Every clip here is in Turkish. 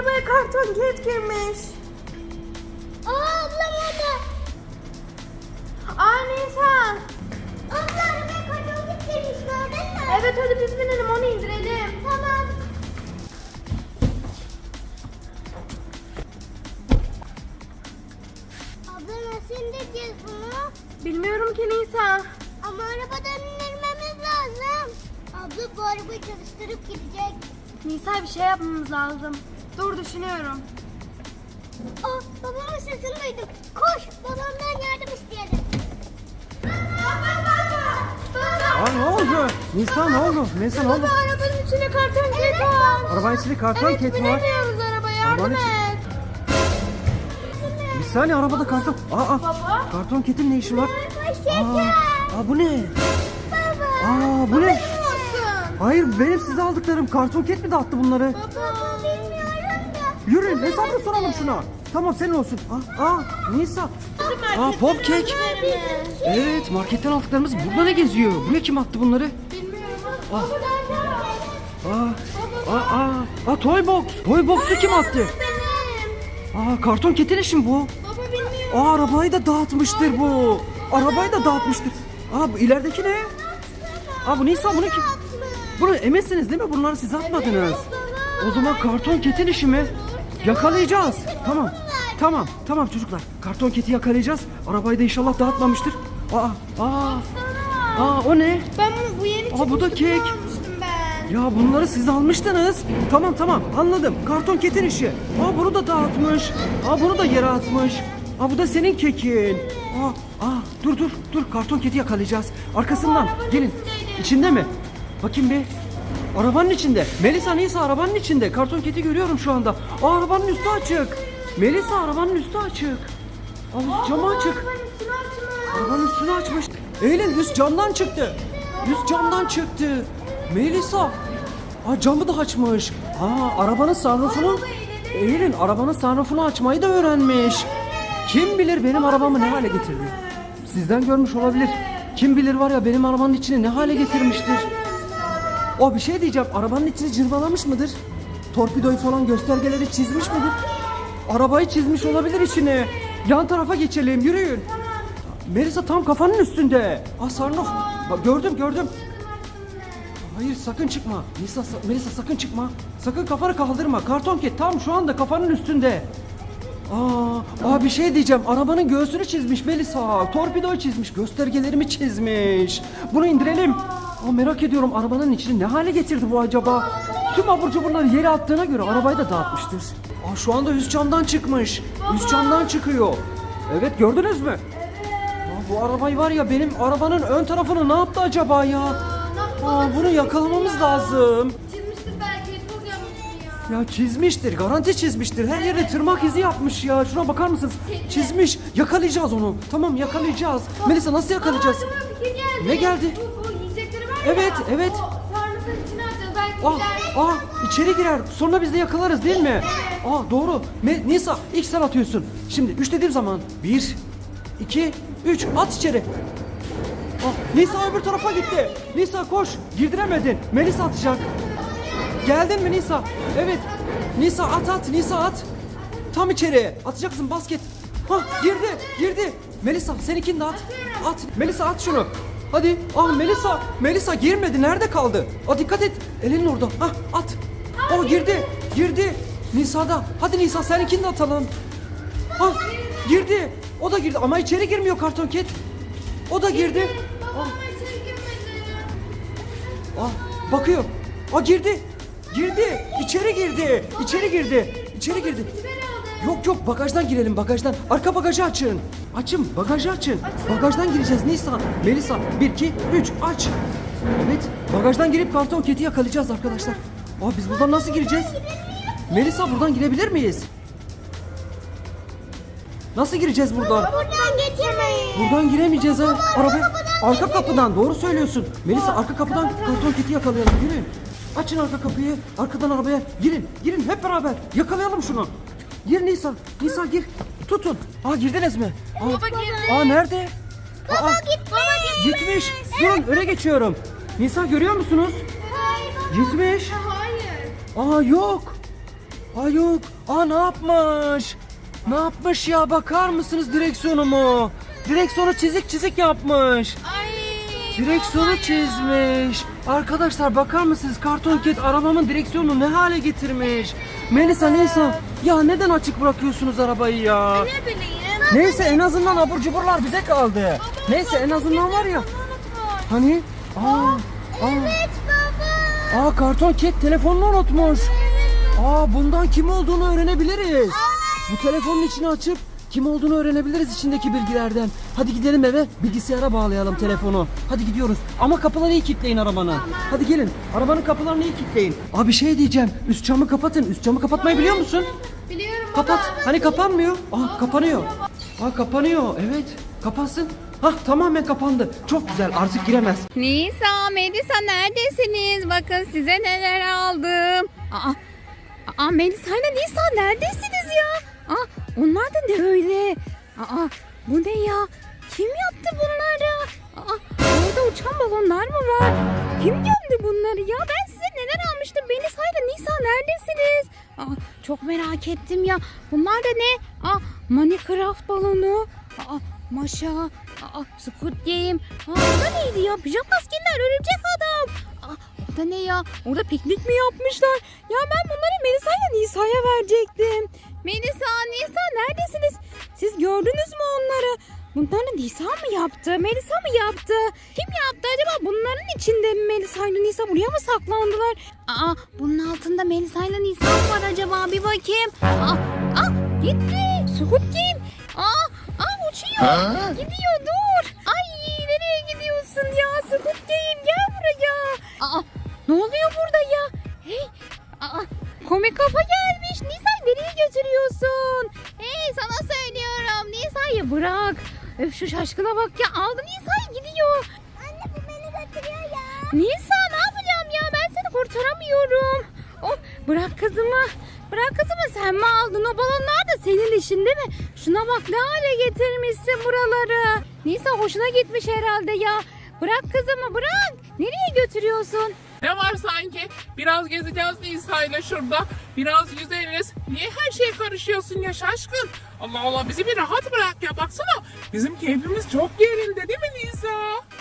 Arabaya karton ket girmiş. Aa ablam orada. Aa Nisa. Abla arabaya karton kes binmiş gördün mü? Evet hadi biz binelim onu indirelim. Tamam. Abla nasıl indireceğiz bunu? Bilmiyorum ki Nisa. Ama arabadan indirmemiz lazım. Abla bu arabayı çalıştırıp gidecek. Nisa bir şey yapmamız lazım. Dur düşünüyorum. Aa babamın sesini duydum. Koş babamdan yardım isteyelim. Aa ne oldu? Nisa ne oldu? Nisa ne oldu? Baba arabanın içine karton ket var. Arabanın içinde karton Evet ket var. binemiyoruz arabaya yardım Arabanın et. Bir saniye arabada karton. Aa, aa Baba. karton ketin ne işi var? Hoşça Aa, aa bu ne? Baba. Aa bu ne? Olsun. Hayır benim size aldıklarım. Karton ket mi dağıttı bunları? Baba da. Yürüyün hesabını soralım şuna. Tamam senin olsun. Aa, aa Nisa. Aa pop kek. Evet marketten aldıklarımız burada ne geziyor? Buraya kim attı bunları? Aa, aa, aa, aa, aa toy box. Toy box'u kim attı? Aa karton ketin işi mi bu? Baba bilmiyorum. Aa arabayı da dağıtmıştır bu. Arabayı da dağıtmıştır. Aa bu ilerideki ne? Aa bu Nisa bunu kim? Bunu emesiniz değil mi? Bunları siz atmadınız. O zaman karton ketin işi mi? Yakalayacağız. Tamam. Tamam. Tamam çocuklar. Karton keti yakalayacağız. Arabayı da inşallah dağıtmamıştır. Aa, aa. Aa o ne? Ben bunu bu yeni Aa bu da kek. ben. Ya bunları siz almıştınız. Tamam tamam anladım. Karton ketin işi. Aa bunu da dağıtmış. Aa bunu da yere atmış. Aa bu da senin kekin. Aa, aa dur dur dur karton keti yakalayacağız. Arkasından gelin. İçinde mi? Bakayım bir. Arabanın içinde. Melisa Nisa arabanın içinde. Karton keti görüyorum şu anda. Aa arabanın üstü açık. Melisa arabanın üstü açık. Aa camı açık. Arabanın üstünü açmış. Arabanın üstünü açmış. Eylül üst camdan çıktı. Üst camdan çıktı. Melisa. Aa camı da açmış. Aa arabanın sunroofunu Eylül arabanın sunroofunu açmayı da öğrenmiş. Kim bilir benim arabamı ne hale getirdi. Sizden görmüş olabilir. Kim bilir var ya benim arabanın içini ne hale getirmiştir. O bir şey diyeceğim. Arabanın içini cırmalamış mıdır? Torpidoyu falan göstergeleri çizmiş midir? Arabayı çizmiş olabilir içine. Yan tarafa geçelim. Yürüyün. Melisa tam kafanın üstünde. Ah Sarnoff. Bak gördüm gördüm. Hayır sakın çıkma. Melisa, sa- Melisa sakın çıkma. Sakın kafanı kaldırma. Karton ket tam şu anda kafanın üstünde. Aa, aa bir şey diyeceğim. Arabanın göğsünü çizmiş Melisa. Torpidoyu çizmiş. Göstergelerimi çizmiş. Bunu indirelim. Aa, merak ediyorum arabanın içini ne hale getirdi bu acaba? Tüm abur cuburları yere attığına göre arabayı da dağıtmıştır. Aa, şu anda üst camdan çıkmış. Üst camdan çıkıyor. Evet gördünüz mü? Aa, bu arabayı var ya benim arabanın ön tarafını ne yaptı acaba ya? Aa, bunu yakalamamız lazım. Çizmiştir belki. Toz yapmıştır ya. Ya çizmiştir, garanti çizmiştir. Her yere tırnak izi yapmış ya. Şuna bakar mısınız? Çizmiş. Yakalayacağız onu. Tamam yakalayacağız. Melisa nasıl yakalayacağız? Aa, aklıma bir fikir geldi. Ne geldi? Evet, evet. Sarnıfın içine atacağız. Belki Ah, gider. ah içeri girer. Sonra biz de yakalarız değil mi? Aa doğru. Me Nisa ilk sen atıyorsun. Şimdi üç dediğim zaman bir, iki, üç at içeri. Ah, Nisa öbür tarafa gitti. Nisa koş. Girdiremedin. Melisa atacak. Geldin mi Nisa? Evet. Nisa at at. Nisa at. Tam içeri. Atacaksın basket. Hah girdi. Girdi. Melisa seninkini de at. At. Melisa at şunu. Hadi. Ah Melisa. Melisa girmedi. Nerede kaldı? Aa dikkat et. Elinin orada. Hah at. O girdi. Girdi. Nisa'da. Hadi Nisa seninkini de atalım. Ah girdi. O da girdi ama içeri girmiyor karton ket. O da girdi. Baba ama içeri girmedi. Ah bakıyor. Aa girdi. Girdi. İçeri girdi. İçeri girdi. İçeri girdi. Yok yok bagajdan girelim bagajdan. Arka bagajı açın. Açın bagajı açın. Bagajdan gireceğiz Nisa. Melisa 1 2 3 aç. Evet bagajdan girip karton keti yakalayacağız arkadaşlar. Aa biz buradan nasıl gireceğiz? Melisa buradan girebilir miyiz? Nasıl gireceğiz buradan? Buradan geçemeyiz. Buradan giremeyeceğiz ha. Araba arka kapıdan doğru söylüyorsun. Melisa arka kapıdan karton keti yakalayalım. Yürüyün. Açın arka kapıyı. Arkadan arabaya girin. Girin hep beraber. Yakalayalım şunu. Gir Nisa. Nisa gir. Tutun. Aa girdiniz mi? Aa, Baba girdi. aa nerede? Aa, Baba gitti. Baba gitti. gitmiş. Durun öne geçiyorum. Nisa görüyor musunuz? Hayır. Gitmiş. Hayır. Aa yok. Aa yok. Aa ne yapmış? Ne yapmış ya bakar mısınız direksiyonumu? Direksiyonu çizik çizik yapmış. Ay. Direksiyonu çizmiş. Arkadaşlar bakar mısınız? Karton ket arabamın direksiyonunu ne hale getirmiş? Melisa Nisa ya neden açık bırakıyorsunuz arabayı ya? Ne bileyim. Neyse en azından abur cuburlar bize kaldı. Neyse en azından var ya. Hani? Aa, aa, Evet baba. aa karton ket telefonunu unutmuş. Aa bundan kim olduğunu öğrenebiliriz. Bu telefonun içini açıp kim olduğunu öğrenebiliriz içindeki bilgilerden. Hadi gidelim eve bilgisayara bağlayalım telefonu. Hadi gidiyoruz. Ama kapıları iyi kilitleyin arabanın. Hadi gelin. Arabanın kapılarını iyi kilitleyin. Aa bir şey diyeceğim. Üst camı kapatın. Üst camı kapatmayı biliyor musun? Biliyorum Kapat. Hani kapanmıyor? Aa kapanıyor. Aa kapanıyor. Evet. Kapansın. Hah tamamen kapandı. Çok güzel. Artık giremez. Nisa, Melisa neredesiniz? Bakın size neler aldım. Aa, aa Melisa ile Nisa neredesiniz ya? Aa, onlar da ne öyle? Aa, bu ne ya? Kim yaptı bunları? Aa, orada uçan balonlar mı var? Kim gömdü bunları ya? Ben size neler almıştım? Melisa ile Nisa neredesiniz? Aa, çok merak ettim ya. Bunlar da ne? Aa, Minecraft balonu. Aa, Maşa. Aa, Squid Game. Aa, bu neydi ya? Pijama askerler, örümcek adam. Aa, bu da ne ya? Orada piknik mi yapmışlar? Ya ben bunları Melisa ile Nisa'ya verecektim. Melisa, Nisa neredesiniz? Siz gördünüz mü onları? Bunları Nisa mı yaptı? Melisa mı yaptı? Kim yaptı acaba? Bunların içinde mi Melisa ile Nisa buraya mı saklandılar? Aa, bunun altında Melisa ile Nisa mı var acaba? Bir bakayım. Aa, aa gitti. Squid Game. Aa, aa uçuyor. Gidiyor dur. Ay nereye gidiyorsun ya? Squid Game. Aa, ne oluyor burada ya? Hey, aa, komik kafa gelmiş. Nisa'yı nereye götürüyorsun? Hey sana söylüyorum. Nisa'yı bırak. Öf şu şaşkına bak ya. Aldı Nisa'yı gidiyor. Anne bu beni götürüyor ya. Nisa ne yapacağım ya? Ben seni kurtaramıyorum. Of bırak kızımı. Bırak kızımı sen mi aldın? O balonlar da senin işin değil mi? Şuna bak ne hale getirmişsin buraları. Nisa hoşuna gitmiş herhalde ya. Bırak kızımı bırak. Nereye götürüyorsun? Ne var sanki? Biraz gezeceğiz Nisa ile şurada. Biraz yüzeriz. Niye her şeye karışıyorsun ya şaşkın? Allah Allah bizi bir rahat bırak ya baksana. Bizim keyfimiz çok yerinde değil mi Nisa?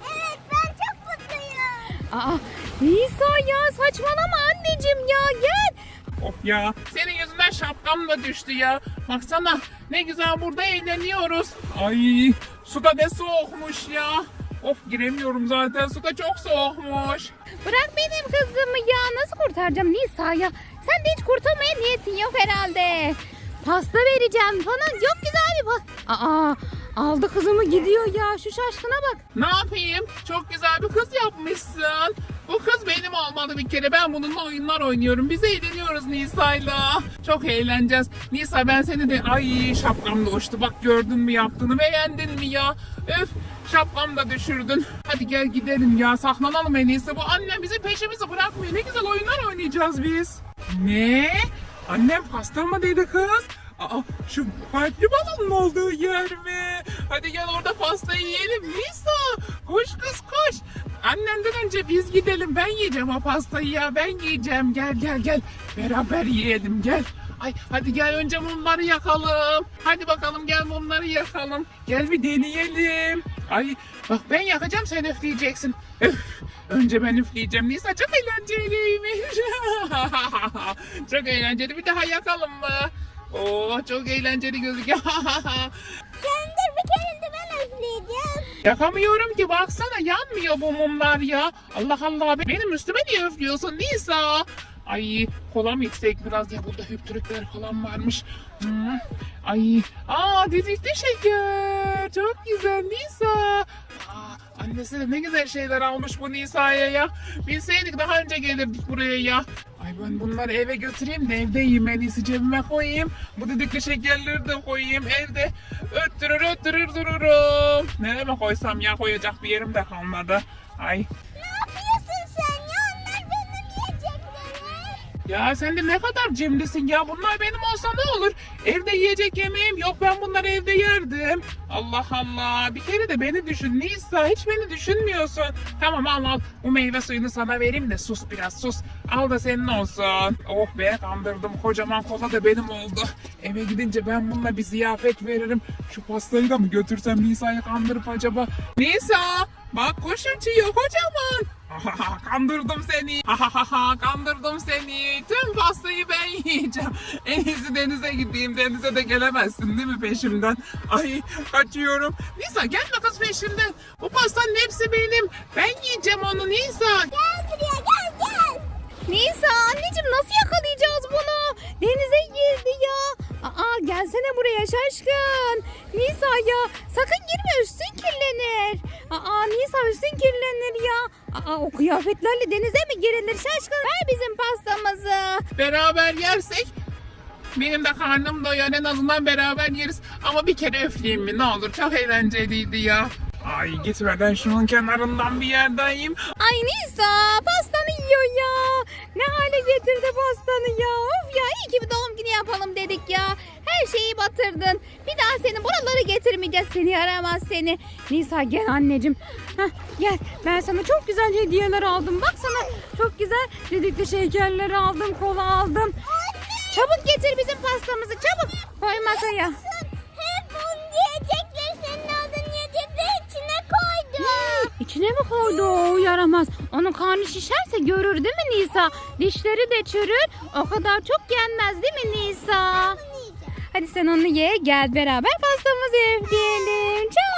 Evet ben çok mutluyum. Aa Nisa ya saçmalama anneciğim ya gel. Of ya senin yüzünden şapkam da düştü ya. Baksana ne güzel burada eğleniyoruz. Ay su da ne soğukmuş ya. Of giremiyorum zaten su da çok soğukmuş. Bırak benim kızımı ya. Nasıl kurtaracağım Nisa ya? Sen de hiç kurtarmaya niyetin yok herhalde. Pasta vereceğim falan. Çok güzel bir pasta. Aa aldı kızımı gidiyor ya. Şu şaşkına bak. Ne yapayım? Çok güzel bir kız yapmışsın. Bu kız benim olmalı bir kere. Ben bununla oyunlar oynuyorum. Biz eğleniyoruz Nisa'yla. Çok eğleneceğiz. Nisa ben seni de... Ay şapkam da uçtu. Bak gördün mü yaptığını beğendin mi ya? Öf şapkam da düşürdün. Hadi gel gidelim ya. Saklanalım en iyisi. Bu annem bizi peşimizi bırakmıyor. Ne güzel oyunlar oynayacağız biz. Ne? Annem pasta mı dedi kız? Aa, şu kalpli balonun olduğu yer mi? Hadi gel orada pasta yiyelim. Nisa koş kız. Annenden önce biz gidelim. Ben yiyeceğim o pastayı ya. Ben yiyeceğim. Gel gel gel. Beraber yiyelim gel. Ay hadi gel önce mumları yakalım. Hadi bakalım gel mumları yakalım. Gel bir deneyelim. Ay bak ben yakacağım sen üfleyeceksin. Üf, önce ben üfleyeceğim. Nisa çok eğlenceliymiş. çok eğlenceli. Bir daha yakalım mı? Oo çok eğlenceli gözüküyor. Yakamıyorum ki baksana yanmıyor bu mumlar ya. Allah Allah benim üstüme niye üflüyorsun Nisa? Ay kola mı içsek biraz ya burada hüptürükler falan varmış. Hmm. Ay aa didikli şeker. Çok güzel Nisa. Aa, annesi de ne güzel şeyler almış bu Nisa'ya ya. Bilseydik daha önce gelirdik buraya ya. Ay ben bunları eve götüreyim de evde yiyeyim cebime koyayım. Bu didikli şekerleri de koyayım evde. Öttürür öttürür dururum. Nereye koysam ya koyacak bir yerim de kalmadı. Ay ya? Sen de ne kadar cimrisin ya. Bunlar benim olsa ne olur? Evde yiyecek yemeğim yok. Ben bunları evde yerdim. Allah Allah. Bir kere de beni düşün Nisa. Hiç beni düşünmüyorsun. Tamam al al. Bu meyve suyunu sana vereyim de sus biraz sus. Al da senin olsun. Oh be kandırdım. Kocaman kola da benim oldu. Eve gidince ben bununla bir ziyafet veririm. Şu pastayı da mı götürsem Nisa'yı kandırıp acaba? Nisa! Bak kuş uçuyor kocaman. Kandırdım seni. Kandırdım seni. Tüm pastayı ben yiyeceğim. En iyisi denize gideyim. Denize de gelemezsin değil mi peşimden? Ay kaçıyorum. Nisa gelme kız peşimden. Bu pastanın hepsi benim. Ben yiyeceğim onu Nisa. Gel buraya gel gel. Nisa anneciğim nasıl yakalayacağız bunu? Denize girdi ya. Aa gelsene buraya şaşkın. Nisa ya sakın girme üstün kirlenir. Aa Nisa üstün kirlenir ya. Aa o kıyafetlerle denize mi girilir şaşkın? Ver bizim pastamızı. Beraber yersek benim de karnım doyar en azından beraber yeriz. Ama bir kere üfleyeyim mi ne olur çok eğlenceliydi ya. Ay gitmeden şunun kenarından bir yerden yiyeyim. Ay Nisa pastanı yiyor ya. Ne hale getirdi pastanı ya. Of ya iyi ki bir doğum günü yapalım dedik ya. Her şeyi batırdın. Bir daha seni buraları getirmeyeceğiz. Seni yaramaz seni. Nisa gel anneciğim. Heh, gel ben sana çok güzel hediyeler aldım. Bak sana çok güzel düdüklü şekerler aldım. Kola aldım. Çabuk getir bizim pastamızı çabuk. Koy masaya. İçine koydu. İçine mi koydu o yaramaz? Onun karnı şişerse görür değil mi Nisa? Dişleri de çürür. O kadar çok yenmez değil mi Nisa? Hadi sen onu ye gel beraber pastamızı üfleyelim. Çok